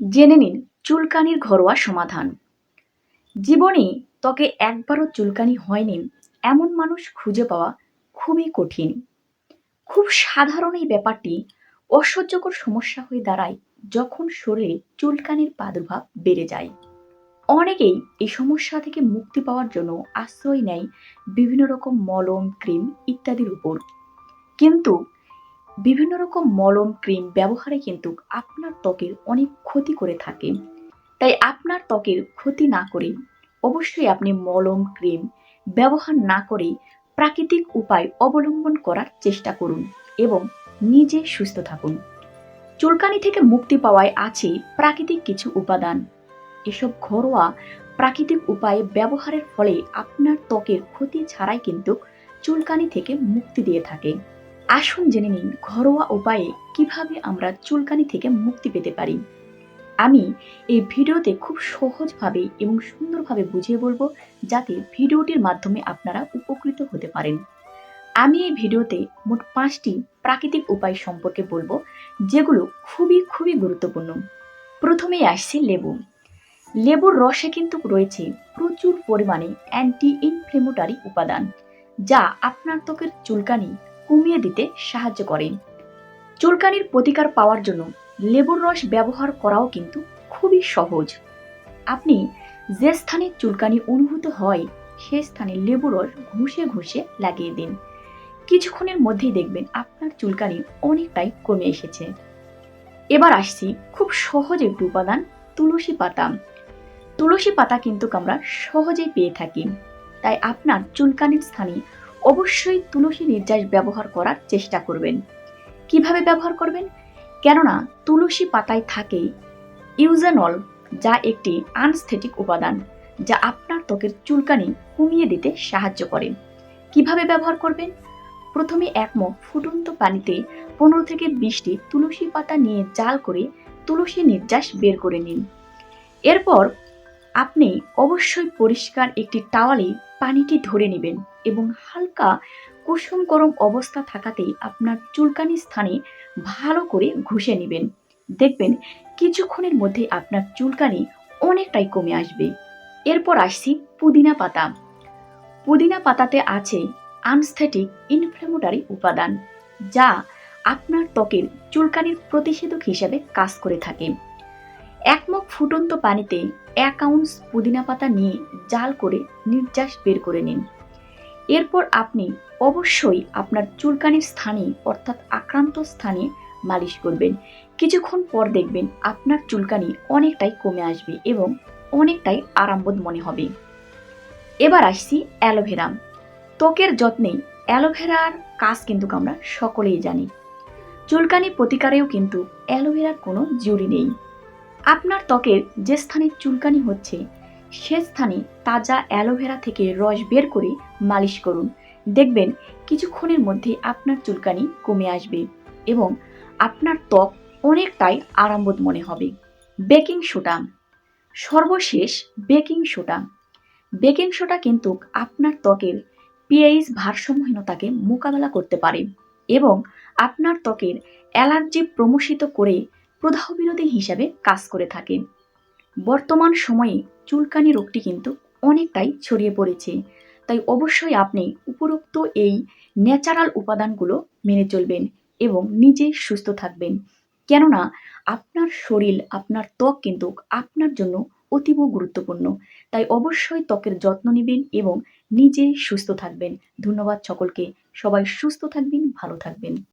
জেনে নিন চুলকানির ঘরোয়া সমাধান। জীবনে ত্বকে একবারও চুলকানি হয়নি, এমন মানুষ খুঁজে পাওয়া খুবই কঠিন। খুব সাধারণ এই ব্যাপারটি অসহ্যকর সমস্যা হয়ে দাঁড়ায় যখন শরীরে চুলকানির প্রাদুর্ভাব বেড়ে যায়। অনেকেই এই সমস্যা থেকে মুক্তি পাওয়ার জন্য আশ্রয় নেয় বিভিন্ন রকম মলম, ক্রিম ইত্যাদির উপর। কিন্তু বিভিন্ন রকম মলম, ক্রিম ব্যবহারে কিন্তু আপনার ত্বকের অনেক ক্ষতি করে থাকে। তাই আপনার ত্বকের ক্ষতি না করে অবশ্যই আপনি মলম, ক্রিম ব্যবহার না করে প্রাকৃতিক উপায় অবলম্বন করার চেষ্টা করুন এবং নিজে সুস্থ থাকুন। চুলকানি থেকে মুক্তি পাওয়ায় আছে প্রাকৃতিক কিছু উপাদান। এসব ঘরোয়া প্রাকৃতিক উপায়ে ব্যবহারের ফলে আপনার ত্বকের ক্ষতি ছাড়াই কিন্তু চুলকানি থেকে মুক্তি দিয়ে থাকে। আসুন জেনে নিন ঘরোয়া উপায়ে কীভাবে আমরা চুলকানি থেকে মুক্তি পেতে পারি। আমি এই ভিডিওতে খুব সহজভাবে এবং সুন্দরভাবে বুঝিয়ে বলব যাতে ভিডিওটির মাধ্যমে আপনারা উপকৃত হতে পারেন। আমি এই ভিডিওতে মোট পাঁচটি প্রাকৃতিক উপায় সম্পর্কে বলব, যেগুলো খুবই খুবই গুরুত্বপূর্ণ। প্রথমেই আসছে লেবু। লেবুর রসে কিন্তু রয়েছে প্রচুর পরিমাণে অ্যান্টি ইনফ্লেমেটরি উপাদান, যা আপনার ত্বকের চুলকানি কমিয়ে দিতে সাহায্য করে। চুলকানির প্রতিকার পাওয়ার জন্য লেবুর রস ব্যবহার করাও কিন্তু খুবই সহজ। আপনি যে স্থানে চুলকানি অনুভূত হয়, সে স্থানে লেবু রস ঘষে ঘষে লাগিয়ে দিন। কিছুক্ষণের মধ্যেই দেখবেন আপনার চুলকানি অনেকটাই কমে এসেছে। এবার আসছি খুব সহজ একটি উপাদান তুলসী পাতা। তুলসী পাতা কিন্তু আমরা সহজেই পেয়ে থাকি। তাই আপনার চুলকানির স্থানে অবশ্যই তুলসী নির্যাস ব্যবহার করার চেষ্টা করবেন। কীভাবে ব্যবহার করবেন? কেননা তুলসী পাতায় থাকে ইউজেনল, যা একটি আনস্থেটিক উপাদান, যা আপনার ত্বকের চুলকানি কমিয়ে দিতে সাহায্য করে। কীভাবে ব্যবহার করবেন? প্রথমে এক মগ ফুটন্ত পানিতে পনেরো থেকে বিশটি তুলসী পাতা নিয়ে জাল করে তুলসী নির্যাস বের করে নিন। এরপর আপনি অবশ্যই পরিষ্কার একটি টাওয়ালে পানিটি ধরে নেবেন এবং হালকা কুসুম গরম অবস্থা থাকাতেই আপনার চুলকানি স্থানে ভালো করে ঘষে নেবেন। দেখবেন কিছুক্ষণের মধ্যে আপনার চুলকানি অনেকটাই কমে আসবে। এরপর আসছি পুদিনা পাতা। পুদিনা পাতাতে আছে আনস্থেটিক ইনফ্লেমেটরি উপাদান, যা আপনার ত্বকের চুলকানির প্রতিষেধক হিসাবে কাজ করে থাকে। এক মগ ফুটন্ত পানিতে এক আউন্স পুদিনা পাতা নিয়ে জাল করে নির্যাস বের করে নিন। এরপর আপনি অবশ্যই আপনার চুলকানির স্থানে, অর্থাৎ আক্রান্ত স্থানে মালিশ করবেন। কিছুক্ষণ পর দেখবেন আপনার চুলকানি অনেকটাই কমে আসবে এবং অনেকটাই আরামবোধ মনে হবে। এবার আসছি অ্যালোভেরা। ত্বকের যত্নে অ্যালোভেরার কাজ কিন্তু আমরা সকলেই জানি। চুলকানি প্রতিকারেও কিন্তু অ্যালোভেরার কোনো জুড়ি নেই। আপনার ত্বকের যে স্থানে চুলকানি হচ্ছে, সে স্থানে তাজা অ্যালোভেরা থেকে রস বের করে মালিশ করুন। দেখবেন কিছুক্ষণের মধ্যে আপনার চুলকানি কমে আসবে এবং আপনার ত্বক অনেকটাই আরামবোধ মনে হবে। Baking soda. সর্বশেষ বেকিং সোডা। বেকিং সোডা কিন্তু আপনার ত্বকের পিএইচ ভারসাম্যহীনতাকে মোকাবেলা করতে পারে এবং আপনার ত্বকের অ্যালার্জি প্রমোষিত করে প্রদাহ বিরোধী হিসাবে কাজ করে থাকে। বর্তমান সময়ে চুলকানি রোগটি কিন্তু অনেকটাই ছড়িয়ে পড়েছে। তাই অবশ্যই আপনি উপরোক্ত এই ন্যাচারাল উপাদানগুলো মেনে চলবেন এবং নিজে সুস্থ থাকবেন। কেননা, আপনার শরীর, আপনার ত্বক কিন্তু আপনার জন্য অতীব গুরুত্বপূর্ণ। তাই অবশ্যই ত্বকের যত্ন নেবেন এবং নিজে সুস্থ থাকবেন। ধন্যবাদ সকলকে। সবাই সুস্থ থাকবেন, ভালো থাকবেন।